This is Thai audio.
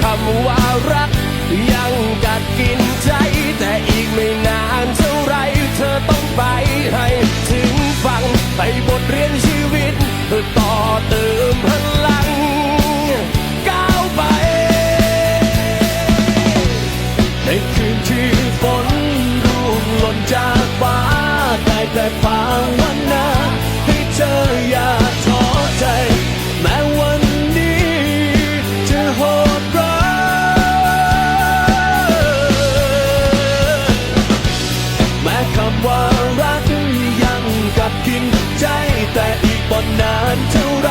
คำว่ารัก ยังกัดกินใจ แต่อีกไม่นานเท่าไร เธอต้องไปให้ถึงฝั่งไปบทเรียนชีวิตเพื่อต่อเติมพลังก้าวไปในคืนที่ฝน ว่ารักยังกัดกินใจแต่อีกปอนนานเท่าไร